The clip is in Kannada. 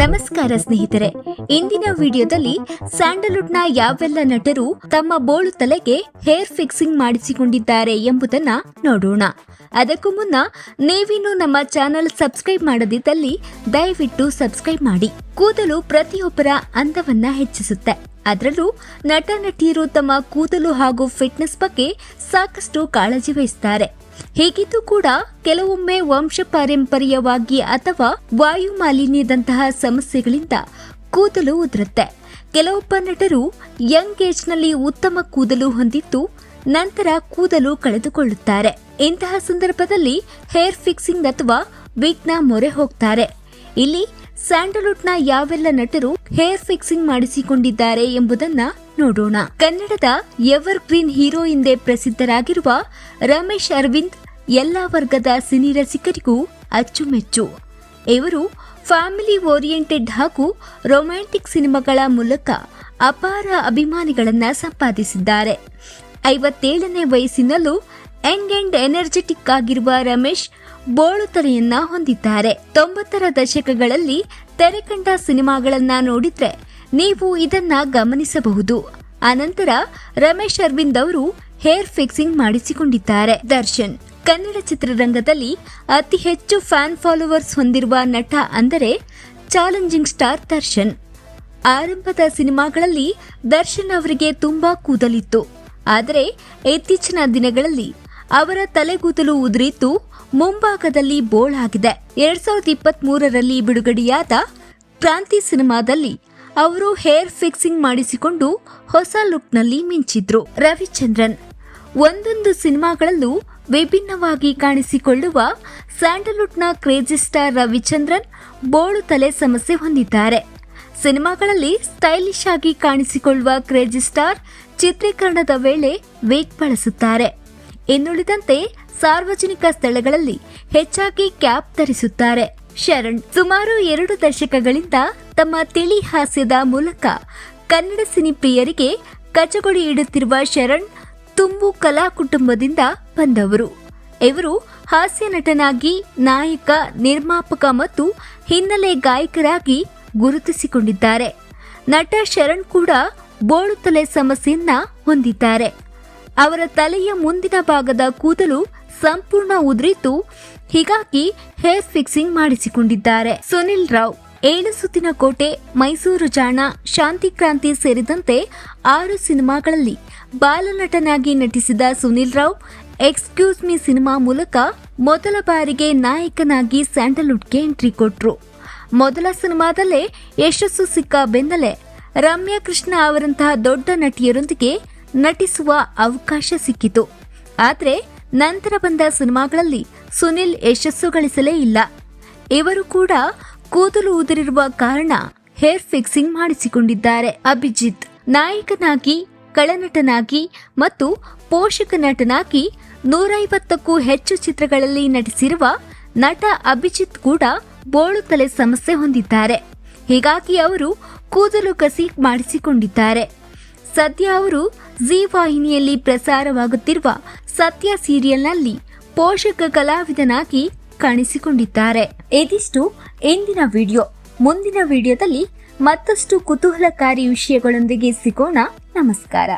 ನಮಸ್ಕಾರ ಸ್ನೇಹಿತರೆ, ಇಂದಿನ ವಿಡಿಯೋದಲ್ಲಿ ಸ್ಯಾಂಡಲ್ವುಡ್ನ ಯಾವೆಲ್ಲ ನಟರು ತಮ್ಮ ಬೋಳು ತಲೆಗೆ ಹೇರ್ ಫಿಕ್ಸಿಂಗ್ ಮಾಡಿಸಿಕೊಂಡಿದ್ದಾರೆ ಎಂಬುದನ್ನ ನೋಡೋಣ. ಅದಕ್ಕೂ ಮುನ್ನ ನೀವಿನ್ನು ನಮ್ಮ ಚಾನೆಲ್ ಸಬ್ಸ್ಕ್ರೈಬ್ ಮಾಡದಿದ್ದಲ್ಲಿ ದಯವಿಟ್ಟು ಸಬ್ಸ್ಕ್ರೈಬ್ ಮಾಡಿ. ಕೂದಲು ಪ್ರತಿಯೊಬ್ಬರ ಅಂದವನ್ನ ಹೆಚ್ಚಿಸುತ್ತೆ. ಅದರಲ್ಲೂ ನಟ ನಟಿಯರು ತಮ್ಮ ಕೂದಲು ಹಾಗೂ ಫಿಟ್ನೆಸ್ ಬಗ್ಗೆ ಸಾಕಷ್ಟು ಕಾಳಜಿ ವಹಿಸುತ್ತಾರೆ ಹೀಗಿದ್ದು ಕೂಡ ಕೆಲವೊಮ್ಮೆ ವಂಶ ಪಾರಂಪರ್ಯವಾಗಿ ಅಥವಾ ವಾಯು ಮಾಲಿನ್ಯದಂತಹ ಸಮಸ್ಯೆಗಳಿಂದ ಕೂದಲು ಉದುರುತ್ತೆ. ಕೆಲವೊಬ್ಬ ನಟರು ಯಂಗ್ ಏಜ್ನಲ್ಲಿ ಉತ್ತಮ ಕೂದಲು ಹೊಂದಿದ್ದು ನಂತರ ಕೂದಲು ಕಳೆದುಕೊಳ್ಳುತ್ತಾರೆ. ಇಂತಹ ಸಂದರ್ಭದಲ್ಲಿ ಹೇರ್ ಫಿಕ್ಸಿಂಗ್ ಅಥವಾ ವಿಗ್ನ ಮೊರೆ ಹೋಗ್ತಾರೆ. ಇಲ್ಲಿ ಸ್ಯಾಂಡಲ್ವುಡ್ನ ಯಾವೆಲ್ಲ ನಟರು ಹೇರ್ ಫಿಕ್ಸಿಂಗ್ ಮಾಡಿಸಿಕೊಂಡಿದ್ದಾರೆ ಎಂಬುದನ್ನ ನೋಡೋಣ. ಕನ್ನಡದ ಎವರ್ ಗ್ರೀನ್ ಹೀರೋ ಎಂದೇ ಪ್ರಸಿದ್ಧರಾಗಿರುವ ರಮೇಶ್ ಅರವಿಂದ್ ಎಲ್ಲ ವರ್ಗದ ಸಿನಿ ರಸಿಕರಿಗೂ ಅಚ್ಚುಮೆಚ್ಚು. ಇವರು ಫ್ಯಾಮಿಲಿ ಓರಿಯೆಂಟೆಡ್ ಹಾಗೂ ರೊಮ್ಯಾಂಟಿಕ್ ಸಿನಿಮಾಗಳ ಮೂಲಕ ಅಪಾರ ಅಭಿಮಾನಿಗಳನ್ನು ಸಂಪಾದಿಸಿದ್ದಾರೆ. ಐವತ್ತೇಳನೇ ವಯಸ್ಸಿನಲ್ಲೂ ಯಂಗ್ ಅಂಡ್ ಎನರ್ಜೆಟಿಕ್ ಆಗಿರುವ ರಮೇಶ್ ಬೋಳು ತಲೆಯನ್ನ ಹೊಂದಿದ್ದಾರೆ. ತೊಂಬತ್ತರ ದಶಕಗಳಲ್ಲಿ ತೆರೆಕಂಡ ಸಿನಿಮಾಗಳನ್ನ ನೋಡಿದ್ರೆ ನೀವು ಇದನ್ನ ಗಮನಿಸಬಹುದು. ಅನಂತರ ರಮೇಶ್ ಅರವಿಂದ್ ಅವರು ಹೇರ್ ಫಿಕ್ಸಿಂಗ್ ಮಾಡಿಸಿಕೊಂಡಿದ್ದಾರೆ. ದರ್ಶನ್, ಕನ್ನಡ ಚಿತ್ರರಂಗದಲ್ಲಿ ಅತಿ ಹೆಚ್ಚು ಫ್ಯಾನ್ ಫಾಲೋವರ್ಸ್ ಹೊಂದಿರುವ ನಟ ಅಂದರೆ ಚಾಲೆಂಜಿಂಗ್ ಸ್ಟಾರ್ ದರ್ಶನ್. ಆರಂಭದ ಸಿನಿಮಾಗಳಲ್ಲಿ ದರ್ಶನ್ ಅವರಿಗೆ ತುಂಬಾ ಕೂದಲಿತ್ತು. ಆದರೆ ಇತ್ತೀಚಿನ ದಿನಗಳಲ್ಲಿ ಅವರ ತಲೆಗೂದಲು ಉದುರಿದ್ದು ಮುಂಭಾಗದಲ್ಲಿ ಬೋಳಾಗಿದೆ. ಎರಡ್ ಸಾವಿರದ ಇಪ್ಪತ್ತ್ ಮೂರರಲ್ಲಿ ಬಿಡುಗಡೆಯಾದ ಕ್ರಾಂತಿ ಸಿನಿಮಾದಲ್ಲಿ ಅವರು ಹೇರ್ ಫಿಕ್ಸಿಂಗ್ ಮಾಡಿಸಿಕೊಂಡು ಹೊಸ ಲುಕ್ನಲ್ಲಿ ಮಿಂಚಿದ್ರು ರವಿಚಂದ್ರನ್. ಒಂದೊಂದು ಸಿನಿಮಾಗಳಲ್ಲೂ ವಿಭಿನ್ನವಾಗಿ ಕಾಣಿಸಿಕೊಳ್ಳುವ ಸ್ಯಾಂಡಲ್ವುಡ್ನ ಕ್ರೇಜಿ ಸ್ಟಾರ್ ರವಿಚಂದ್ರನ್ ಬೋಳು ತಲೆ ಸಮಸ್ಯೆ ಹೊಂದಿದ್ದಾರೆ. ಸಿನಿಮಾಗಳಲ್ಲಿ ಸ್ಟೈಲಿಶ್ ಆಗಿ ಕಾಣಿಸಿಕೊಳ್ಳುವ ಕ್ರೇಜಿ ಸ್ಟಾರ್ ಚಿತ್ರೀಕರಣದ ವೇಳೆ ವೇಗ್ ಬಳಸುತ್ತಾರೆ. ಇನ್ನುಳಿದಂತೆ ಸಾರ್ವಜನಿಕ ಸ್ಥಳಗಳಲ್ಲಿ ಹೆಚ್ಚಾಗಿ ಕ್ಯಾಪ್ ಧರಿಸುತ್ತಾರೆ. ಶರಣ್ ಸುಮಾರು ಎರಡು ದಶಕಗಳಿಂದ ತಮ್ಮ ತಿಳಿ ಹಾಸ್ಯದ ಮೂಲಕ ಕನ್ನಡ ಸಿನಿ ಪ್ರಿಯರಿಗೆ ಕಚಗೊಡಿ ಇಡುತ್ತಿರುವ ಶರಣ್ ತುಂಬು ಕಲಾ ಕುಟುಂಬದಿಂದ ಬಂದವರು. ಇವರು ಹಾಸ್ಯ ನಟನಾಗಿ, ನಾಯಕ, ನಿರ್ಮಾಪಕ ಮತ್ತು ಹಿನ್ನೆಲೆ ಗಾಯಕರಾಗಿ ಗುರುತಿಸಿಕೊಂಡಿದ್ದಾರೆ. ನಟ ಶರಣ್ ಕೂಡ ಬೋಳು ತಲೆ ಸಮಸ್ಯೆಯನ್ನ ಹೊಂದಿದ್ದಾರೆ. ಅವರ ತಲೆಯ ಮುಂದಿನ ಭಾಗದ ಕೂದಲು ಸಂಪೂರ್ಣ ಉದುರಿತು. ಹೀಗಾಗಿ ಹೇರ್ ಫಿಕ್ಸಿಂಗ್ ಮಾಡಿಸಿಕೊಂಡಿದ್ದಾರೆ. ಸುನಿಲ್ ರಾವ್, ಏಳು ಸುತ್ತಿನ ಕೋಟೆ, ಮೈಸೂರು ಜಾಣ, ಶಾಂತಿ ಕ್ರಾಂತಿ ಸೇರಿದಂತೆ ಆರು ಸಿನಿಮಾಗಳಲ್ಲಿ ಬಾಲನಟನಾಗಿ ನಟಿಸಿದ Sunil Rao, excuse me cinema ಮೂಲಕ ಮೊದಲ ಬಾರಿಗೆ ನಾಯಕನಾಗಿ ಸ್ಯಾಂಡಲ್ವುಡ್ಗೆ ಎಂಟ್ರಿ ಕೊಟ್ರು. ಮೊದಲ ಸಿನಿಮಾದಲ್ಲೇ ಯಶಸ್ಸು ಸಿಕ್ಕ ಬೆನ್ನಲೆ ರಮ್ಯಾ ಕೃಷ್ಣ ಅವರಂತಹ ದೊಡ್ಡ ನಟಿಯರೊಂದಿಗೆ ನಟಿಸುವ ಅವಕಾಶ ಸಿಕ್ಕಿತು. ಆದರೆ ನಂತರ ಬಂದ ಸಿನಿಮಾಗಳಲ್ಲಿ ಸುನಿಲ್ ಯಶಸ್ಸು ಗಳಿಸಲೇ ಇಲ್ಲ. ಇವರು ಕೂಡ ಕೂದಲು ಉದುರಿರುವ ಕಾರಣ ಹೇರ್ ಫಿಕ್ಸಿಂಗ್ ಮಾಡಿಸಿಕೊಂಡಿದ್ದಾರೆ. ಅಭಿಜಿತ್ ನಾಯಕನಾಗಿ, ಕಳನಟನಾಗಿ ಮತ್ತು ಪೋಷಕ ನಟನಾಗಿ ನೂರೈವತ್ತಕ್ಕೂ ಹೆಚ್ಚು ಚಿತ್ರಗಳಲ್ಲಿ ನಟಿಸಿರುವ ನಟ ಅಭಿಜಿತ್ ಕೂಡ ಬೋಳು ತಲೆ ಸಮಸ್ಯೆ ಹೊಂದಿದ್ದಾರೆ. ಹೀಗಾಗಿ ಅವರು ಕೂದಲು ಕಸಿ ಮಾಡಿಸಿಕೊಂಡಿದ್ದಾರೆ. ಸದ್ಯ ಅವರು ಜಿ ವಾಹಿನಿಯಲ್ಲಿ ಪ್ರಸಾರವಾಗುತ್ತಿರುವ ಸತ್ಯ ಸೀರಿಯಲ್ನಲ್ಲಿ ಪೋಷಕ ಕಲಾವಿದನಾಗಿ ಕಾಣಿಸಿಕೊಂಡಿದ್ದಾರೆ. ಇದಿಷ್ಟು ಇಂದಿನ ವಿಡಿಯೋ. ಮುಂದಿನ ವಿಡಿಯೋದಲ್ಲಿ ಮತ್ತಷ್ಟು ಕುತೂಹಲಕಾರಿ ವಿಷಯಗಳೊಂದಿಗೆ ಸಿಗೋಣ. ನಮಸ್ಕಾರ.